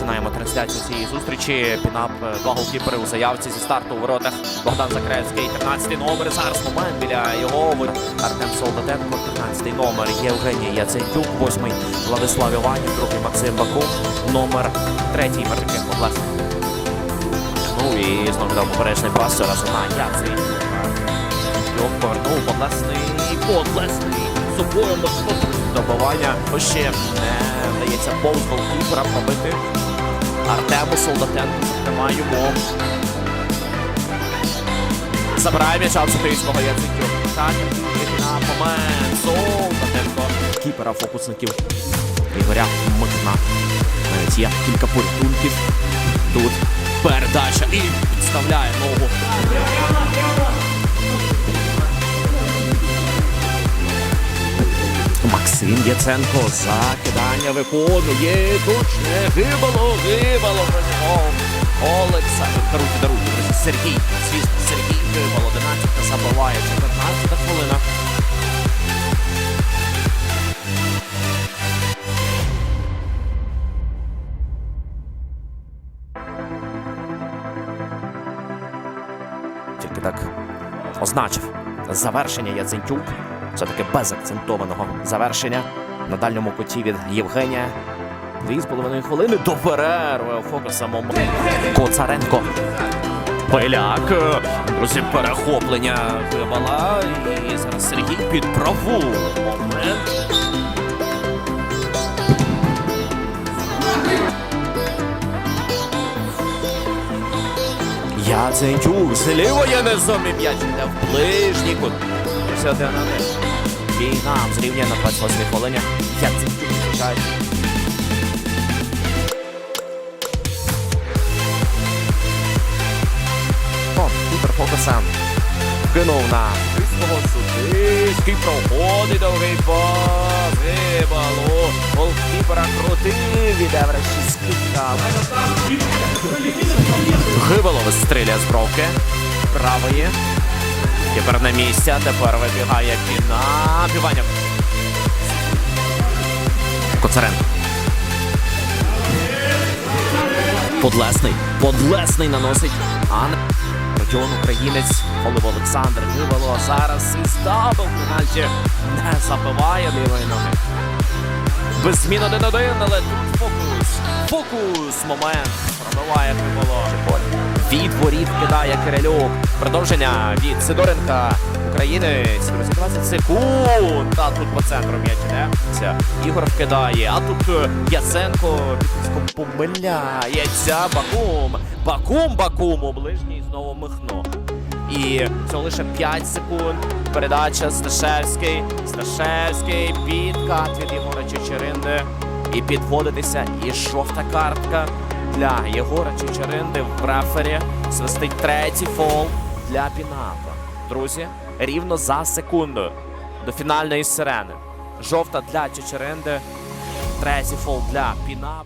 трансляцію цієї зустрічі. Пінап е, два голкіпери у заявці зі старту у воротах. Богдан Закревський, 13 номер. Зараз момент біля його. Артем Солдатенко, 13 номер. Євгеній Яцентюк, 8 Владислав Іванів, другий Максим Баков, номер третій Мартин Подлесний. Ну і знову віддав поперечний пас. Зараз на Яцентюк. Його повернув Подлесний. Подлесний. Собою можливо добивання. Ще не вдається повз голкіпера пробити. Артему Солдатенку зокрема йому. Забирає м'яча в Сухийського Яцентюк. Питання на момент. Солдатенко. Кіпера фокусників. Ігоря Микна. Навіть є кілька порятунків. Тут передача і підставляє ногу. Максим Яценко закидання виконує точне гибало, проживав. Олександр даруйте, друзі. Сергій, звісно, Сергій гибало, 11 забиває, 14 хвилина. Тільки так означив завершення Яцентюк. Все-таки без акцентованого завершення на дальньому куті від Євгенія. Дві з половиною хвилини до перерви фокуса момент. Коцаренко. Пиляк. Друзі, перехоплення вибала. І зараз Сергій під праву. Момент. Яцентюк з лівої низом і м'яч йде в ближній кут. Ось один на один. Війна зрівняє на 28 хвилині. Яцентюк зустрічає. О, Кіпер фокуса. Кинув на Христого Судиський проходить довгий пас. Вибало. Голкіпера крутив від Евраші скидка. Гибало вистріляє з бровки. Правої. Тепер на місці, а тепер вибігає піна. Піваня. Коцаренко. Подлесний. Подлесний наносить. Ан. Родіон українець. Олив Олександр. Гибало. Зараз і стабл пенальті. Не забиває лівої ноги. Без змін 1-1, але тут фокус. Фокус. Момент. Пробиває Гибало. Від воріт кидає Кирилюк. Продовження від Сидоренка. Друзі, 20 секунд. А тут по центру м'яч іде. Ігор вкидає. А тут е, Яценко помиляється. Бакум. Бакум, Бакум. У ближній знову михно. І це лише 5 секунд. Передача Сташевський. Сташевський. Підкат від Єгора Чечеринди. І підводитися. І жовта картка для Єгора Чечеринди в рефері. Свистить третій фол для Пінапа. Друзі, рівно за секунду до фінальної сирени. Жовта для Чечеренди, Третій фол для Пінапа.